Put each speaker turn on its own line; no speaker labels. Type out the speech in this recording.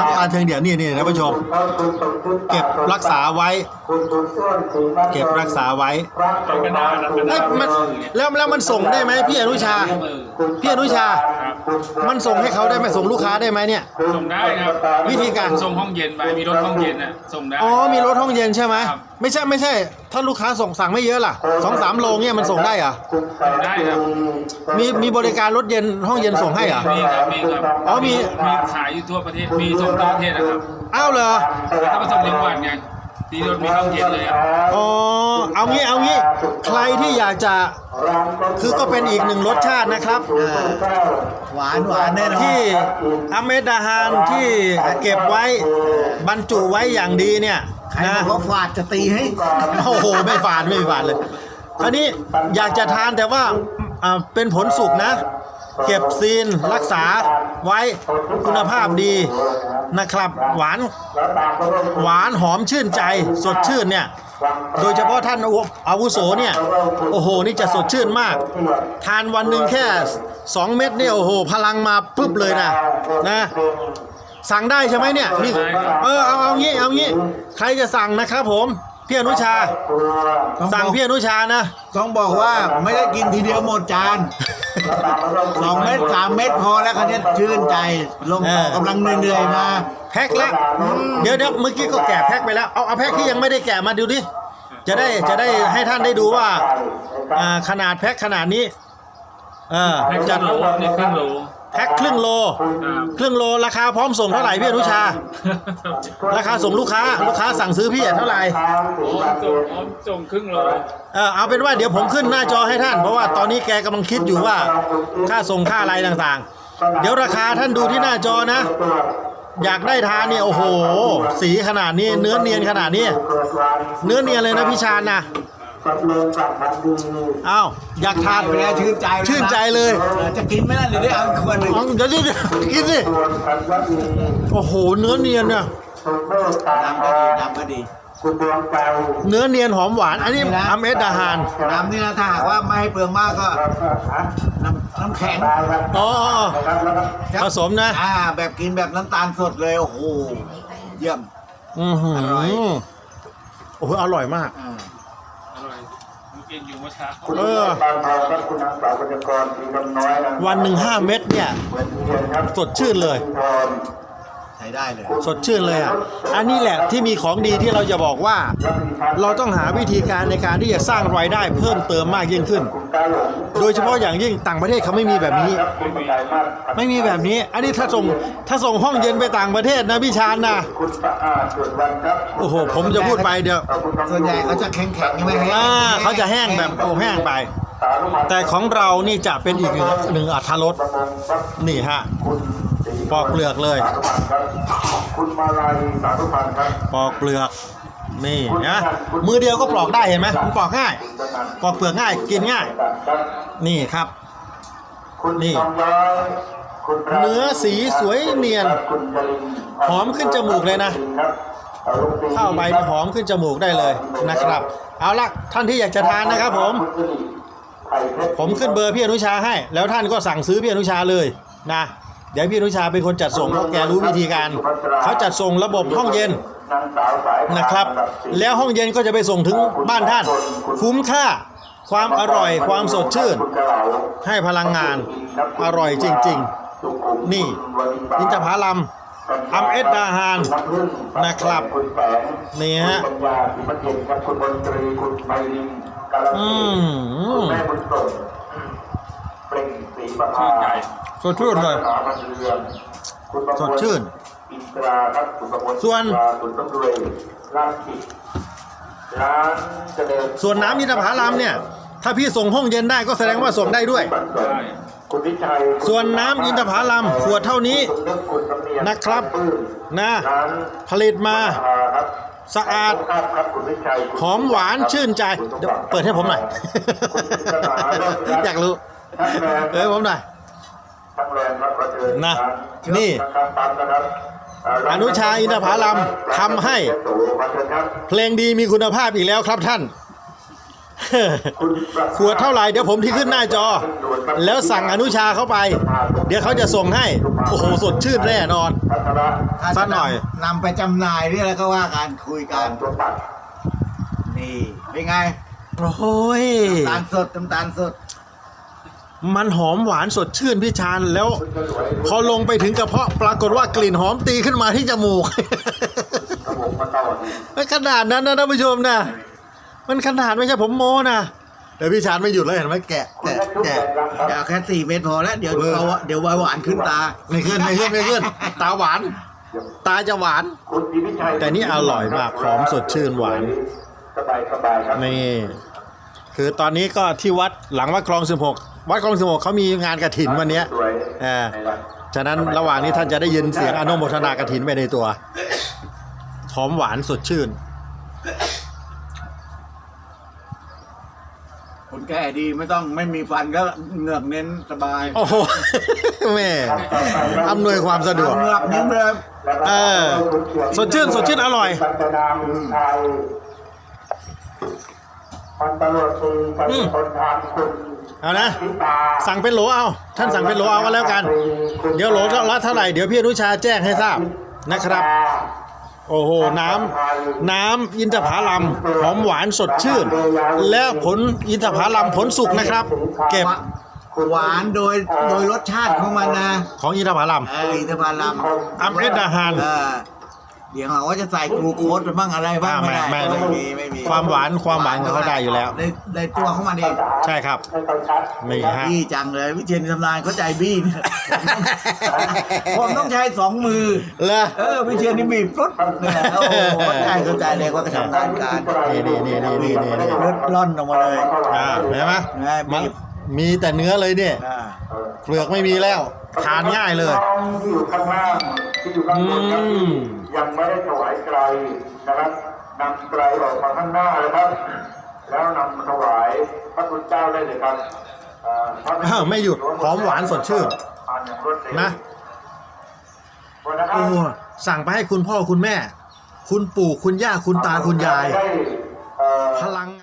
เชิง
น้ำ
เดียว
ตาลเชิงเดี่ยวนี่นี่ท่านผู้ชม เก็บรักษาไว้ เก็บรักษาไว้
เป็นกระดาษนะกระ
เอ้
ดายษ
มันแล้วแล้วมันส่งได้ไหมพี่อนุชา พี่อนุชา
ครับ
มันส่งให้เขาได้ไหมส่งลูกค้าได้ไหมเนี่ย
ส่งได้ครับ
วิธีการ
ส่งห้องเย็นไปมีรถห้องเย็นน่ะส่งได้
อ๋อมีรถห้องเย็นใช่ไหม
ครับ
ไม่ใช่ไม่ใช่ ถ้าลูกค้าส่งสั่งไม่เยอะล่ะสองสามโลเนี่ยมันส่งได้เหรอ
ส่งได้ครับ
มีมีบริการรถเย็นห้องเย็นส่งให้เหรอ
มีครับมีครับ
อ๋อมี
มีขายอยู่ทั่วประเทศมีส่งทั่วประเทศนะครับ
อ้าวเหรอ
ถ้ามาส่งจังหวัดไงตีรถมีห้องเย็นเลยอะ
อ๋อเอางี้เอางี้ ใครที่อยากจะคือก็เป็นอีกหนึ่งรสชาตินะครับ
อ่าหวานหวานแน่นอน
ที่อเมดาฮานที่เก็บไว้บรรจุไว้อย่างดีเนี่ย
ใคร
นะ
บอกว่าฝาดจะตีให้
โอ้โหไม่ฝาดไม่ฝาดเลยคราวนี้อยากจะทานแต่ว่าอ่าเป็นผลสุกนะ เก็บซีนรักษาไว้คุณภาพดีนะครับ หวานหวานหอมชื่นใจสดชื่นเนี่ยโดยเฉพาะท่านอาวุโสเนี่ยโอ้โหนี่จะสดชื่นมาก ทานวันหนึ่งแค่ 2 เม็ดเนี่ยโอ้โห พลังมาปุ๊บเลยนะนะ สั่งได้ใช่ไหมเนี่ยมีเออเอาเอางี้เอางี้ใครจะสั่งนะครับผมพี่อนุชา สั่งพี่อนุชานะ
ต้องบอกว่าไม่ได้กินทีเดียวหมดจานสองเม็ดสามเม็ดพอแล้วคันนี้ชื่นใจลงต่อกำลังเหนื่อยๆมา
แพ็คแล้วเดี๋ยวเดี๋ยวเมื่อกี้ก็แกะแพ็คไปแล้วเอาเอาแพ็คที่ยังไม่ได้แกะมาดูดิจะได้จะได้ให้ท่านได้ดูว่าอ่าขนาดแพ็คขนาดนี้ เออ
แพ็คค
จั
รึ่
ด
งโลนี่ครึ่งโล
แพ็คครึ่งโล
ครับ
ครึ่งโลราคาพร้อมส่งเท่าไหร่พี่อนุชา ราคาส่งลูกค้า ลูกค้าสั่งซื้อพี่อะเท่าไหร่
โอ้ส่งอ๋อส่งครึ่งโล
เออเอาเป็นว่าเดี๋ยวผมขึ้นหน้าจอให้ท่าน เพราะว่าตอนนี้แกกำลังคิดอยู่ว่า ค่าส่งค่าอะไรต่างๆ เดี๋ยวราคาท่านดูที่หน้าจอนะ อยากได้ทานเนี่ยโอ้โห สีขนาดนี้ เนื้อเนียนขนาดนี้ เนื้อเนียนเลยนะพี่ชาญนะ อ้าวอยากทาน
ไปแล้วชื่นใจแล้วะ
ชื่นใจเลย
ออจะกินไหมล่ะเดี๋ยวได้เอาอีกขวดหนึ่ง
เอาเดี๋ยวเดี๋ยวเดี๋ยวกินดิโอ้โห เนื้อเนียนเนี่ย
น้ำก็ดีน้ำก็ดี
เนื้อเนียนหอมหวาน อันนี้
นี่นะ
อัมเอสดาฮาน
น้ำนี่นะถ้าหากว่าไม่ให้เปลืองมากก็น้ำน้ำแข็ง
อ๋ออ๋ออ๋อผสมนะ
อ่า แบบกินแบบน้ำตาลสดเลย โอ้โห เยี่ยม
อือหือ
อร่อย
โอ้โหอร่อยมาก
อ่า
อร่อยเมื่อ กินอยู่เมื่อเช้า
เออวันหนึ่งห้าเม็ดเนี่ยสดชื่นเลย
ใช้ได้เลย
สดชื่นเลยอะ อันนี้แหละที่มีของดีที่เราจะบอกว่า เราต้องหาวิธีการในการที่จะสร้างรายได้เพิ่มเติมมากยิ่งขึ้น โดยเฉพาะอย่างยิ่งต่างประเทศเขาไม่มีแบบนี้ ไม่มีแบบนี้ อันนี้ถ้าส่งถ้าส่งห้องเย็นไปต่างประเทศนะพี่ชานนะโอ้โห ผมจะพูดไปเดี๋ยว
ส่วนใหญ่เขาจะแข็งแข็งๆใช่ไหมแห้ง
อ่าเขาจะแห้งแบบโอ้แห้งไปแต่ของเรานี่จะเป็นอีกหนึ่งหนึ่งอัตรสนี่ฮะ ปอกเปลือกเลย
คุณมาลายสาธุพันธ์ครับ
ปอกเปลือก นี่นะมือเดียวก็ปลอกได้เห็นไหมมันปอกง่าย ปอกเปลือกง่าย กินง่ายนี่ครับ
คุณ
นี่
ทองย้อยคุณปรา
เนื้อสีสวยเนียน
คุณจริน
หอมขึ้นจมูกเลยนะ
ครับอรุณดี
เข้าไปหอมขึ้นจมูกได้เลยนะครับ เอาละท่านที่อยากจะทานนะครับ ผม
ณสิริไข่เพชร
ผมขึ้นเบอร์พี่อนุชาให้ แล้วท่านก็สั่งซื้อพี่อนุชาเลยนะ เดี๋ยวพี่อนุชาเป็นคนจัดส่งเพราะแกรู้วิธีการ เขาจัดส่งระบบห้องเย็น
นางสาวสายทาง
นะครับ
อันดัสี่
แล้วห้องเย็นก็จะไปส่งถึงบ้านท่าน คุ้มค่าความอร่อยความสดชื่น
คุณกระเหลา
ให้พลังงานอร่อยจริง
สุขุม
นี่
คุณวณิภา
ๆอินทผลัมอัมเอ็ดดาฮาน
น้ำผึ้ง
นะครับ
คุณแสง
นี่ฮะ
คุณปัญญาสิมเย็นครับคุณมนตรีคุณไมลินกาล
อื
สี
ม
คุณแม่บุญส่ง เปล่งศรีประภา
ชื่นใจ
สดชื่นเลย
คุณรัตนาพันเรืองคุณประมวล
สดชื่น
อินตราครับคุณประมวล
ส่วน
อิตราคุณต้นรวยร้านขิดร้านเจริญ
ส่วนน้ำอินทผลัมเนี่ย ถ้าพี่ส่งห้องเย็นได้ก็แสดงว่าส่งได้ด้วย
ได้
คุณวิชัย
ส่วนน้ำอินทผลัมขวดเท่านี้
คุณนึกคุณสำเนียง
นะครับ
ปื้ม
นะ
ร้าน
ผลิตมา
ครับ
สะอาด
ครับคุณวิชัย
หอมหวานชื่นใจเดี๋ยวเปิดให้ผมหน่อย อยากรู้ เอ้ยผมหน่อย
ทั้งแรงรับประเชิญ
นะ
ร้า
นี่
นะครับปั๊มนะครับเอ
นุชาอินทผลัมทำให้เพลงดีมีคุณภาพอีกแล้วครับท่านขวดเท่าไหร่เดี๋ยวผมที่ขึ้นหน้าจอ แล้วสั่งอนุชาเข้าไป เดี๋ยวเขาจะส่งให้ โอ้โหสดชื่นแน่นอน
พัฒนา
ถ้า
สั
จะ
กหน่อย
นำนำไปจำหน่ายนี่แล้วก็ว่าการคุยกั
กานรตัวตัด
นี่เป็นไง
โอ้ย
น้ำตาลสดน้ำตาลสด
มันหอมหวานสดชื่นพี่ชานแล้ว พอลงไปถึงกระเพาะปรากฏว่ากลิ่นหอมตีขึ้นมาที่จมูก
กระบอกมาต่อดี
มันขนาดนั้นนะท่านผู้ชมนะมันขนาดไม่ใช่ผมโมนะเดี๋ยวพี่ชานไม่หยุดแล้วเห็นไหมแกะแกะแกะ
เดี๋ยวแค่สี่เม็ดพอแล้วเดี๋ยวเอาเดี๋ยวเบาหวานขึ้นตา
ไม่ขึ้นไม่ขึ้นไม่ขึ้น ตาหวาน ตาจะหวาน
คุณศรีวิชัย
แต่นี่อร่อยมากหอมสดชื่นหวาน
สบายสบายครับ
นี่คือตอนนี้ก็ที่วัดหลังวัดคลองสิบหก วัดคลองสิบหกเขามีงานกระถินวันเนี้ย
สวย
อ่าฉะนั้นระหว่างนี้ท่านจะได้ยินเสียงอนุโมทนากระถินไปในตัว หอมหวานสดชื่น
คนแก่ดีไม่ต้องไม่มีฟันก็เหงือกเน้นสบาย
โอ้โหแม่อำนวยความสะดวก
เหงือกเน้นเลย
เออ สดชื่น สดชื่นอร่อย
พัฒนาไทยพันตำรวจตรีพันคนทางคุณ
เอานะ
พิตา
สั่งเป็นโหลเอา ท่านสั่งเป็นโหลเอาก็แล้วกัน เดี๋ยวโหลละเท่าไหร่ เดี๋ยวพี่อนุชาแจ้งให้ทราบนะครับ โอ้โห น้ำน้ำอินทผลัมหอมหวานสดชื่น และผลอินทผลัมผลสุกนะครับ เก็บ
หวานโดยโดยรสชาติของมันนะ
ของอินทผลัม
เอออินทผลัม
อัมเอสดาฮาน
เออเดี๋ยวเขาว่าจะใส่กลูโคสไปบ้างอะไรบ้าง
อ่า
ไม่ได้
ไม่ไม่
ไม่มีไม่มี
ความหวานความหวานของเขาได้อยู่แล้ว
ในในตัวของมันเอง
ใช่ครับ
ไม่ค่อยชัด
นี่ฮะ
บี้จังเลยวิเชียนทำลายเขาใจบี้เนี่ยผมต้องใช้สองมือ
เลย
เออวิเชียนนี่บีบปุ๊บเนี่ยโอ้โหเข้าใจเข้าใจเลยว่าเขาทำงานการ
นี่นี่นี่นี่นี่นี่นี่
เลือดร่อนออกมาเลย
อ่าเห็นไหม
ใช่บี
มัน
บ
มีแต่เนื้อเลยเนี่ย
อ่า
เปลือกไม่มีแล้ว ทานง่ายเลย
ที่อยู่ข้างล่างที่อยู่ข้างบนครับ
อืม
ยังไม่ได้ถวายไกลนะครับนำไกลออกมาข้างหน้าเลยครับ แล้วนำถวายพระคุณเจ้าได้เลยครับเอ่อพระ
อ้าวไม่หยุดหอมหวานสดชื่น
ทานอย่างรวดเร็ว
นะ
วันนั้น
โอ้สั่งไปให้คุณพ่อคุณแม่ คุณปู่คุณย่าคุณตาคุณยาย
ได้เอ่อ
พลัง